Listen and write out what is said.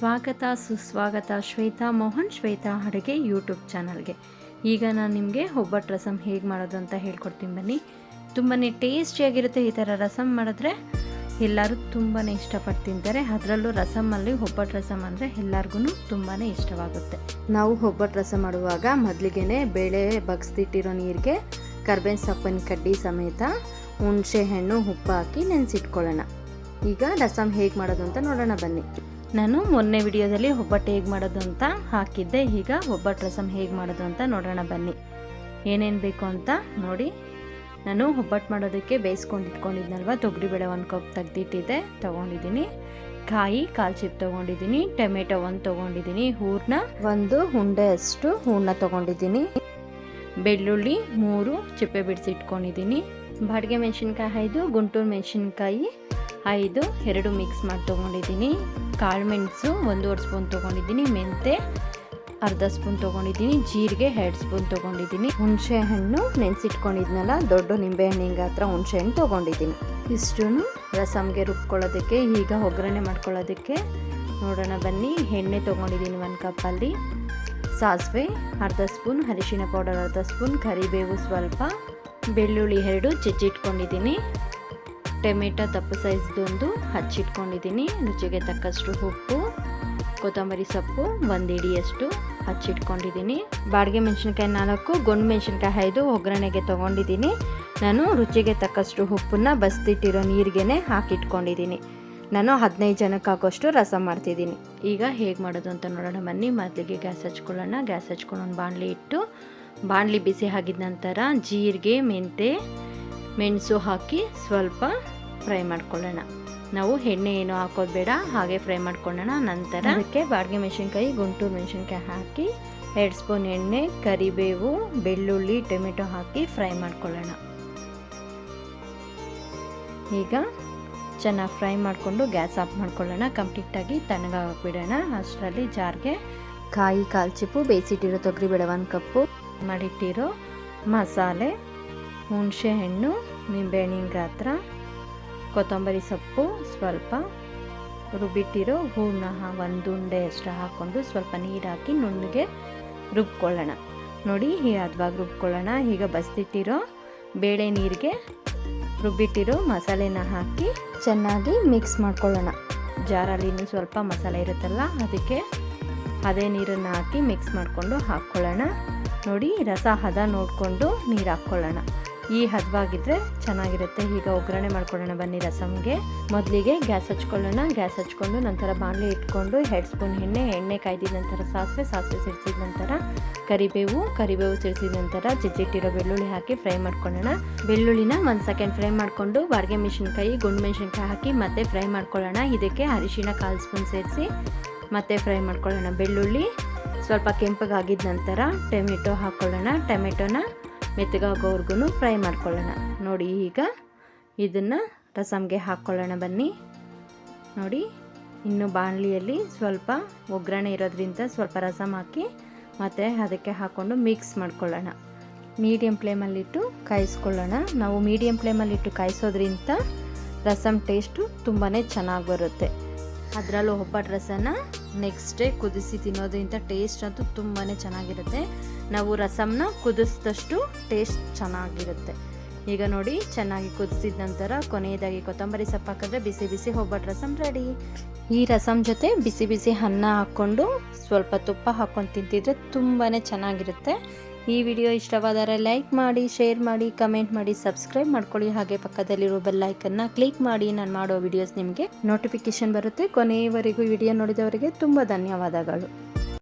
ಸ್ವಾಗತ, ಸುಸ್ವಾಗತ, ಶ್ವೇತಾ ಮೋಹನ್, ಶ್ವೇತಾ ಅಡುಗೆ ಯೂಟ್ಯೂಬ್ ಚಾನಲ್ಗೆ. ಈಗ ನಾನು ನಿಮಗೆ ಒಬ್ಬಟ್ಟು ರಸಮ್ ಹೇಗೆ ಮಾಡೋದು ಅಂತ ಹೇಳ್ಕೊಡ್ತೀನಿ ಬನ್ನಿ. ತುಂಬಾ ಟೇಸ್ಟಿಯಾಗಿರುತ್ತೆ ಈ ಥರ ರಸಮ್ ಮಾಡಿದ್ರೆ ಎಲ್ಲರೂ ತುಂಬಾ ಇಷ್ಟಪಟ್ಟು ತಿಂತಾರೆ. ಅದರಲ್ಲೂ ರಸಮಲ್ಲಿ ಒಬ್ಬಟ್ಟು ರಸಮ್ ಅಂದರೆ ಎಲ್ಲರಿಗೂ ತುಂಬಾ ಇಷ್ಟವಾಗುತ್ತೆ. ನಾವು ಒಬ್ಬಟ್ಟು ರಸಮ್ ಮಾಡುವಾಗ ಮೊದಲಿಗೆ ಬೇಳೆ ಬಗ್ಸ್ದಿಟ್ಟಿರೋ ನೀರಿಗೆ ಕರ್ಬೇವಿನ ಸೊಪ್ಪಿನ ಕಡ್ಡಿ ಸಮೇತ ಹುಣಸೆ ಹಣ್ಣು ಉಪ್ಪು ಹಾಕಿ ನೆನೆಸಿಟ್ಕೊಳ್ಳೋಣ. ಈಗ ರಸಮ್ ಹೇಗೆ ಮಾಡೋದು ಅಂತ ನೋಡೋಣ ಬನ್ನಿ. ನಾನು ಮೊನ್ನೆ ವಿಡಿಯೋದಲ್ಲಿ ಒಬ್ಬಟ್ಟು ಹೇಗೆ ಮಾಡೋದು ಅಂತ ಹಾಕಿದ್ದೆ. ಈಗ ಒಬ್ಬಟ್ಟು ರಸಮ್ ಹೇಗೆ ಮಾಡೋದು ಅಂತ ನೋಡೋಣ ಬನ್ನಿ. ಏನೇನು ಬೇಕು ಅಂತ ನೋಡಿ. ನಾನು ಒಬ್ಬಟ್ಟು ಮಾಡೋದಕ್ಕೆ ಬೇಯಿಸ್ಕೊಂಡು ಇಟ್ಕೊಂಡಿದ್ನಲ್ವ ತೊಗರಿಬೇಳೆ ಒಂದು ಕಪ್ ತೆಗ್ದಿಟ್ಟಿದ್ದೆ, ತೊಗೊಂಡಿದ್ದೀನಿ. ಕಾಯಿ ಕಾಲು ಚಿಪ್ ತೊಗೊಂಡಿದ್ದೀನಿ, ಟೊಮೆಟೊ ಒಂದು ತೊಗೊಂಡಿದ್ದೀನಿ ಹೂರ್ನ ಒಂದು ಹುಂಡೆಯಷ್ಟು ಹೂರ್ನ ತೊಗೊಂಡಿದ್ದೀನಿ. ಬೆಳ್ಳುಳ್ಳಿ ಮೂರು, ಚಿಪ್ಪೆ ಬಿಡಿಸಿಟ್ಕೊಂಡಿದ್ದೀನಿ ಬಾಡಿಗೆ ಮೆಣಸಿನ್ಕಾಯಿ ಐದು, ಗುಂಟೂರು ಮೆಣಸಿನ್ಕಾಯಿ ಐದು, ಎರಡು ಮಿಕ್ಸ್ ಮಾಡಿ ತೊಗೊಂಡಿದ್ದೀನಿ. ಕಾಳು ಮೆಣಸು ಒಂದೂವರೆ ಸ್ಪೂನ್ ತೊಗೊಂಡಿದ್ದೀನಿ ಮೆಂತೆ ಅರ್ಧ ಸ್ಪೂನ್ ತೊಗೊಂಡಿದ್ದೀನಿ, ಜೀರಿಗೆ ಎರಡು ಸ್ಪೂನ್ ತೊಗೊಂಡಿದ್ದೀನಿ. ಹುಣಸೆ ಹಣ್ಣು ನೆನೆಸಿಟ್ಕೊಂಡಿದ್ನಲ್ಲ, ದೊಡ್ಡ ನಿಂಬೆ ಹಣ್ಣಿಂಗ ಹತ್ರ ಹುಣಸೆ ಹಣ್ಣು ತೊಗೊಂಡಿದ್ದೀನಿ. ಇಷ್ಟು ರಸಮ್ಗೆ ರುಬ್ಕೊಳ್ಳೋದಕ್ಕೆ, ಈಗ ಒಗ್ಗರಣೆ ಮಾಡ್ಕೊಳ್ಳೋದಕ್ಕೆ ನೋಡೋಣ ಬನ್ನಿ. ಎಣ್ಣೆ ತೊಗೊಂಡಿದ್ದೀನಿ ಒಂದು ಕಪ್ಪಲ್ಲಿ. ಸಾಸಿವೆ ಅರ್ಧ ಸ್ಪೂನ್ ಅರಿಶಿಣ ಪೌಡರ್ ಅರ್ಧ ಸ್ಪೂನ್, ಕರಿಬೇವು ಸ್ವಲ್ಪ, ಬೆಳ್ಳುಳ್ಳಿ ಎರಡು ಜಜ್ಜಿಟ್ಕೊಂಡಿದ್ದೀನಿ ಟೊಮೆಟೊ ದಪ್ಪ ಸೈಜ್ದೊಂದು ಹಚ್ಚಿಟ್ಕೊಂಡಿದ್ದೀನಿ. ರುಚಿಗೆ ತಕ್ಕಷ್ಟು ಉಪ್ಪು, ಕೊತ್ತಂಬರಿ ಸೊಪ್ಪು, ಒಂದು ಇಡಿಯಷ್ಟು ಹಚ್ಚಿಟ್ಕೊಂಡಿದ್ದೀನಿ. ಬಾಡಿಗೆ ಮೆಣಸಿನ್ಕಾಯಿ ನಾಲ್ಕು, ಗೊಂಡು ಮೆಣಸಿನ್ಕಾಯಿ ಐದು ಒಗ್ಗರಣೆಗೆ ತೊಗೊಂಡಿದ್ದೀನಿ. ನಾನು ರುಚಿಗೆ ತಕ್ಕಷ್ಟು ಉಪ್ಪನ್ನ ಬಸ್ದಿಟ್ಟಿರೋ ನೀರಿಗೆ ಹಾಕಿಟ್ಕೊಂಡಿದ್ದೀನಿ. ನಾನು ಹದಿನೈದು ಜನಕ್ಕೆ ಆಗೋಷ್ಟು ರಸ ಮಾಡ್ತಿದ್ದೀನಿ. ಈಗ ಹೇಗೆ ಮಾಡೋದು ಅಂತ ನೋಡೋಣ. ಬನ್ನಿ ಮೊದಲಿಗೆ ಗ್ಯಾಸ್ ಹಚ್ಕೊಳ್ಳೋಣ. ಗ್ಯಾಸ್ ಹಚ್ಕೊಂಡು ಬಾಣಲಿ ಇಟ್ಟು, ಬಾಣಲಿ ಬಿಸಿ ಆಗಿದ ನಂತರ ಜೀರಿಗೆ ಮೆಂತೆ ಮೆಣಸು ಹಾಕಿ ಸ್ವಲ್ಪ ಫ್ರೈ ಮಾಡ್ಕೊಳ್ಳೋಣ. ನಾವು ಎಣ್ಣೆ ಏನು ಹಾಕೋದು ಬೇಡ ಹಾಗೆ ಫ್ರೈ ಮಾಡ್ಕೊಳ್ಳೋಣ. ನಂತರ ಅದಕ್ಕೆ ಬಾಡಿಗೆ ಮೆಣಸಿನ್ಕಾಯಿ, ಗುಂಟೂರು ಮೆಣಸಿನ್ಕಾಯಿ ಹಾಕಿ ಎರಡು ಸ್ಪೂನ್ ಎಣ್ಣೆ, ಕರಿಬೇವು, ಬೆಳ್ಳುಳ್ಳಿ, ಟೊಮೆಟೊ ಹಾಕಿ ಫ್ರೈ ಮಾಡ್ಕೊಳ್ಳೋಣ. ಈಗ ಚೆನ್ನಾಗಿ ಫ್ರೈ ಮಾಡಿಕೊಂಡು ಗ್ಯಾಸ್ ಆಫ್ ಮಾಡ್ಕೊಳ್ಳೋಣ. ಕಂಪ್ಲೀಟಾಗಿ ತಣ್ಣಗಾಕ್ಬಿಡೋಣ ಅಷ್ಟರಲ್ಲಿ ಜಾರ್ಗೆ ಕಾಯಿ, ಕಾಲು ಚಿಪ್ಪು, ಬೇಯಿಸಿಟ್ಟಿರೋ ತೊಗರಿಬೇಳೆ ಒಂದು ಕಪ್ಪು ಮಾಡಿಟ್ಟಿರೋ ಮಸಾಲೆ, ಹುಣಸೆ ಹಣ್ಣು ನಿಂಬೆಹಣ್ಣಿನ ಗಾತ್ರ, ಕೊತ್ತಂಬರಿ ಸೊಪ್ಪು ಸ್ವಲ್ಪ, ರುಬ್ಬಿಟ್ಟಿರೋ ಒಂದು ಉಂಡೆ ಅಷ್ಟು ಹಾಕ್ಕೊಂಡು ಸ್ವಲ್ಪ ನೀರು ಹಾಕಿ ನುಣ್ಣಗೆ ರುಬ್ಕೊಳ್ಳೋಣ. ನೋಡಿ ಈ ಹದವಾಗಿ ರುಬ್ಕೊಳ್ಳೋಣ. ಈಗ ಬಸ್ದಿಟ್ಟಿರೋ ಬೇಳೆ ನೀರಿಗೆ ರುಬ್ಬಿಟ್ಟಿರೋ ಮಸಾಲೆನ ಹಾಕಿ ಚೆನ್ನಾಗಿ ಮಿಕ್ಸ್ ಮಾಡ್ಕೊಳ್ಳೋಣ. ಜಾರಲ್ಲಿ ಇನ್ನೂ ಸ್ವಲ್ಪ ಮಸಾಲೆ ಇರುತ್ತಲ್ಲ, ಅದಕ್ಕೆ ಅದೇ ನೀರನ್ನು ಹಾಕಿ ಮಿಕ್ಸ್ ಮಾಡಿಕೊಂಡು ಹಾಕ್ಕೊಳ್ಳೋಣ. ನೋಡಿ ರಸ ಹದ ನೋಡಿಕೊಂಡು ನೀರು ಹಾಕ್ಕೊಳ್ಳೋಣ. ಈ ಹದವಾಗಿದ್ರೆ ಚೆನ್ನಾಗಿರುತ್ತೆ. ಈಗ ಒಗ್ಗರಣೆ ಮಾಡ್ಕೊಳ್ಳೋಣ ಬನ್ನಿ ರಸಮ್ಗೆ ಮೊದಲಿಗೆ ಗ್ಯಾಸ್ ಹಚ್ಕೊಳ್ಳೋಣ. ಗ್ಯಾಸ್ ಹಚ್ಕೊಂಡು ನಂತರ ಬಾಣಲೆ ಇಟ್ಕೊಂಡು ಎರಡು ಸ್ಪೂನ್ ಎಣ್ಣೆ ಎಣ್ಣೆ ಕಾಯ್ದಿದ ನಂತರ ಸಾಸಿವೆ ಸಾಸಿವೆ ಸಿಡಿಸಿದ ನಂತರ ಕರಿಬೇವು ಕರಿಬೇವು ಸಿಡಿಸಿದ ನಂತರ ಜಜ್ಜಿಟ್ಟಿರೋ ಬೆಳ್ಳುಳ್ಳಿ ಹಾಕಿ ಫ್ರೈ ಮಾಡ್ಕೊಳ್ಳೋಣ. ಬೆಳ್ಳುಳ್ಳಿನ ಒಂದು ಸೆಕೆಂಡ್ ಫ್ರೈ ಮಾಡಿಕೊಂಡು ಬಾಡಿಗೆ ಮೆಣಸಿನ್ಕಾಯಿ, ಗುಂಡು ಮೆಣಸಿನ್ಕಾಯಿ ಹಾಕಿ ಮತ್ತೆ ಫ್ರೈ ಮಾಡ್ಕೊಳ್ಳೋಣ. ಇದಕ್ಕೆ ಅರಿಶಿನ ಕಾಲು ಸ್ಪೂನ್ ಸೇರಿಸಿ ಮತ್ತೆ ಫ್ರೈ ಮಾಡ್ಕೊಳ್ಳೋಣ. ಬೆಳ್ಳುಳ್ಳಿ ಸ್ವಲ್ಪ ಕೆಂಪಗಾಗಿದ ನಂತರ ಟೊಮೆಟೊ ಹಾಕ್ಕೊಳ್ಳೋಣ ಟೊಮೆಟೊನ ಮೆತ್ತಗಾಗೋವರೆಗೂ ಫ್ರೈ ಮಾಡ್ಕೊಳ್ಳೋಣ. ನೋಡಿ ಈಗ ಇದನ್ನು ರಸಮ್ಗೆ ಹಾಕ್ಕೊಳ್ಳೋಣ ಬನ್ನಿ. ನೋಡಿ, ಇನ್ನು ಬಾಣಲಿಯಲ್ಲಿ ಸ್ವಲ್ಪ ಒಗ್ಗರಣೆ ಇರೋದ್ರಿಂದ ಸ್ವಲ್ಪ ರಸಮ್ ಹಾಕಿ ಮತ್ತು ಅದಕ್ಕೆ ಹಾಕ್ಕೊಂಡು ಮಿಕ್ಸ್ ಮಾಡ್ಕೊಳ್ಳೋಣ. ಮೀಡಿಯಮ್ ಫ್ಲೇಮಲ್ಲಿಟ್ಟು ಕಾಯಿಸ್ಕೊಳ್ಳೋಣ. ನಾವು ಮೀಡಿಯಮ್ ಫ್ಲೇಮಲ್ಲಿಟ್ಟು ಕಾಯಿಸೋದ್ರಿಂದ ರಸಮ್ ಟೇಸ್ಟು ತುಂಬಾ ಚೆನ್ನಾಗಿ ಬರುತ್ತೆ. ಅದರಲ್ಲೂ ಒಬ್ಬಟ್ಟು ರಸನ ನೆಕ್ಸ್ಟ್ ಡೇ ಕುದಿಸಿ ತಿನ್ನೋದ್ರಿಂದ ಟೇಸ್ಟ್ ಅಂತೂ ತುಂಬಾ ಚೆನ್ನಾಗಿರುತ್ತೆ. ನಾವು ರಸಮ್ನ ಕುದಿಸಿದಷ್ಟು ಟೇಸ್ಟ್ ಚೆನ್ನಾಗಿರುತ್ತೆ. ಈಗ ನೋಡಿ, ಚೆನ್ನಾಗಿ ಕುದಿಸಿದ ನಂತರ ಕೊನೆಯದಾಗಿ ಕೊತ್ತಂಬರಿ ಸೊಪ್ಪು ಹಾಕಿದ್ರೆ ಬಿಸಿ ಬಿಸಿ ಒಬ್ಬಟ್ಟು ರಸಮ್ ರೆಡಿ ಈ ರಸಮ್ ಜೊತೆ ಬಿಸಿ ಬಿಸಿ ಅನ್ನ ಹಾಕ್ಕೊಂಡು ಸ್ವಲ್ಪ ತುಪ್ಪ ಹಾಕ್ಕೊಂಡು ತಿಂತಿದ್ರೆ ತುಂಬಾ ಚೆನ್ನಾಗಿರುತ್ತೆ. ಈ ವಿಡಿಯೋ ಇಷ್ಟವಾದರೆ ಲೈಕ್ ಮಾಡಿ, ಶೇರ್ ಮಾಡಿ, ಕಮೆಂಟ್ ಮಾಡಿ, ಸಬ್ಸ್ಕ್ರೈಬ್ ಮಾಡ್ಕೊಳ್ಳಿ. ಹಾಗೆ ಪಕ್ಕದಲ್ಲಿರೋ ಬೆಲ್ ಐಕನ್ನ ಕ್ಲಿಕ್ ಮಾಡಿ. ನಾನು ಮಾಡೋ ವಿಡಿಯೋಸ್ ನಿಮಗೆ ನೋಟಿಫಿಕೇಶನ್ ಬರುತ್ತೆ. ಕೊನೆಯವರೆಗೂ ವಿಡಿಯೋ ನೋಡಿದವರಿಗೆ ತುಂಬ ಧನ್ಯವಾದಗಳು.